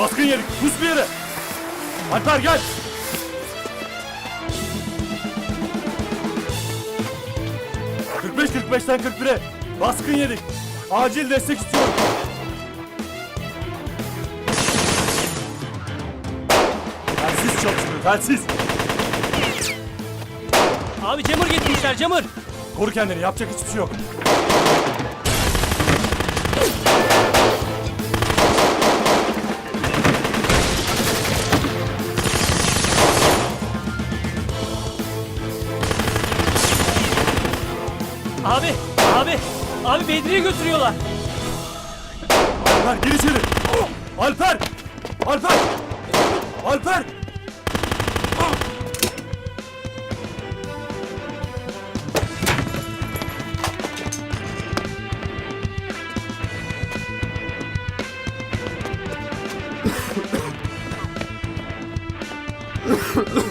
Baskın yedik. Pus bir yere. Alper gel. ...45 45'ten 41'e. Baskın yedik. Acil destek istiyorum. Telsiz çalışmıyor. Telsiz. Abi Cemur gitmişler Cemur. Koru kendini. Yapacak hiçbir şey yok. Abi, abi, abi Bedri'yi götürüyorlar. Alper gir içeri. Alper. Alper. Alper.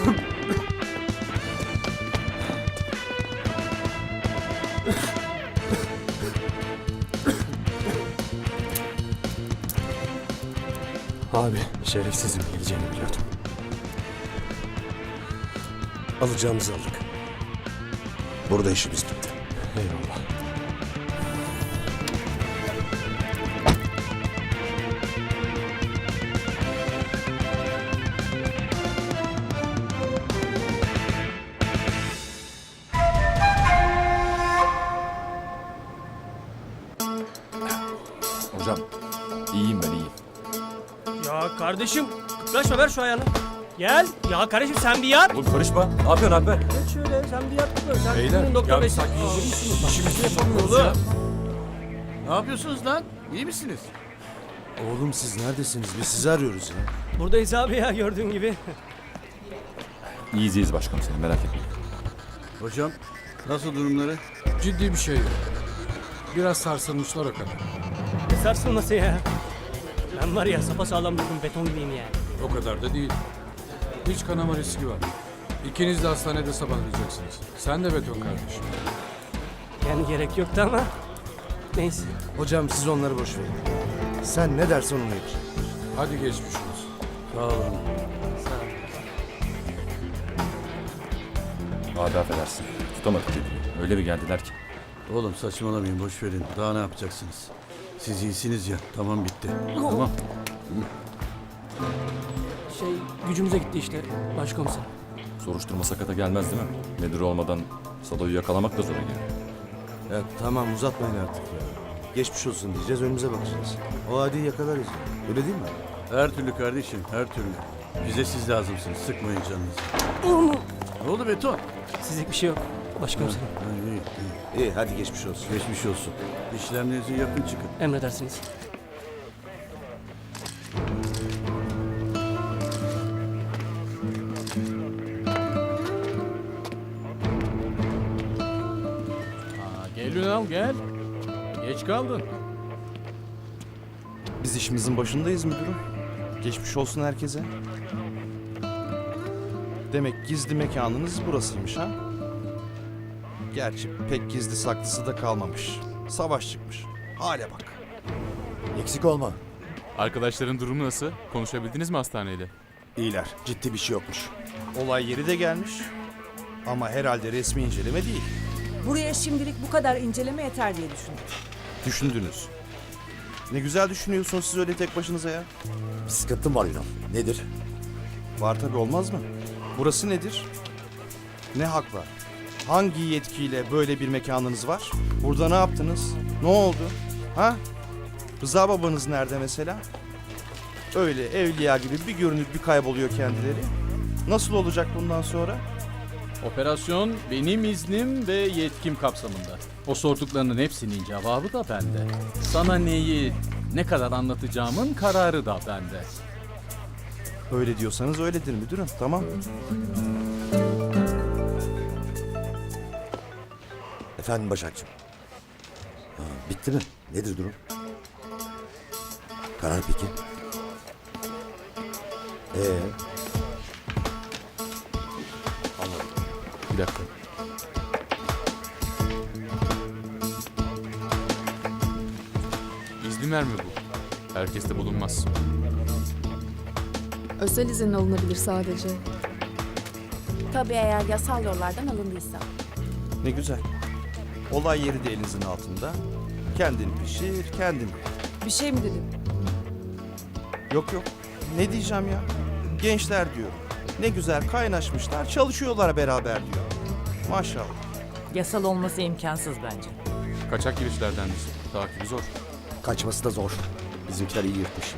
Abi şerefsizin geleceğini biliyordum. Alacağımızı aldık. Burada işimiz bitti. Eyvallah. Hocam iyiyim ben iyiyim. Ya kardeşim, kıpraşma ver şu ayağını. Gel. Ya kardeşim sen bir yat. Oğlum karışma. Ne yapıyorsun Alper? Geç şöyle sen bir yat. Sen Beyler, doktor ya bey. sakin Aa, İşimizi yapamıyoruz ya. Ne yapıyorsunuz lan? İyi misiniz? Oğlum siz neredesiniz? Biz sizi arıyoruz ya. Buradayız abi ya gördüğün gibi. İyiyiz iyiyiz başkomiserim merak etmeyin. Hocam nasıl durumları? Ciddi bir şey yok. Biraz sarsılmışlar o kadar. Ne sarsılması ya. Ben var ya sapasağlam durdum beton gibiyim yani. O kadar da değil. Hiç kanama riski var. İkiniz de hastanede sabahlayacaksınız. Sen de beton kardeşim. Yani gerek yoktu ama. Neyse. Hocam siz onları boş verin. Sen ne dersen onu yap. Hadi geçmiş olsun. Sağ olun. Abi affedersin. Tutamadık dedi. Öyle bir geldiler ki. Oğlum saçmalamayın boş verin. Daha ne yapacaksınız? Siz iyisiniz ya. Tamam bitti. Tamam. Şey gücümüze gitti işte başkomiser. Soruşturma sakata gelmez değil mi? Müdür olmadan Sado'yu yakalamak da zor geliyor. Ya tamam uzatmayın artık ya. Geçmiş olsun diyeceğiz önümüze bakacağız. O adiyi yakalarız. ya. Öyle değil mi? Her türlü kardeşim her türlü. Bize siz lazımsınız. Sıkmayın canınızı. Ne oldu beton? Sizlik bir şey yok. Başkomiserim. Ha, iyi, iyi. İyi hadi geçmiş olsun. Geçmiş olsun. İşlemlerinizi yapın çıkın. Emredersiniz. Gel Ünal gel. Geç kaldın. Biz işimizin başındayız müdürüm. Geçmiş olsun herkese. Demek gizli mekanınız burasıymış ha? Gerçi pek gizli saklısı da kalmamış. Savaş çıkmış. Hale bak. Eksik olma. Arkadaşların durumu nasıl? Konuşabildiniz mi hastaneyle? İyiler. Ciddi bir şey yokmuş. Olay yeri de gelmiş. Ama herhalde resmi inceleme değil. Buraya şimdilik bu kadar inceleme yeter diye düşündüm. Düşündünüz. Ne güzel düşünüyorsunuz siz öyle tek başınıza ya. Bir sıkıntım var Yunan. Nedir? Var tabi olmaz mı? Burası nedir? Ne hak var? Hangi yetkiyle böyle bir mekanınız var? Burada ne yaptınız? Ne oldu? Ha? Rıza babanız nerede mesela? Öyle evliya gibi bir görünüp bir kayboluyor kendileri. Nasıl olacak bundan sonra? Operasyon benim iznim ve yetkim kapsamında. O sorduklarının hepsinin cevabı da bende. Sana neyi, ne kadar anlatacağımın kararı da bende. Öyle diyorsanız öyledir müdürüm. Tamam. Efendim Başakçım. Ha, bitti mi? Nedir durum? Karar peki? Ee, Bir dakika. İzin verme bu. Herkeste bulunmaz. Özel izin alınabilir sadece. Tabii eğer yasal yollardan alındıysa. Ne güzel. Olay yeri de elinizin altında. Kendin pişir, kendin. ye. Bir şey mi dedin? Yok yok. Ne diyeceğim ya? Gençler diyor. Ne güzel kaynaşmışlar, çalışıyorlar beraber diyor. Maşallah. Yasal olması imkansız bence. Kaçak girişlerdendir. Takibi zor. Kaçması da zor. Bizimkiler iyi yırtmış.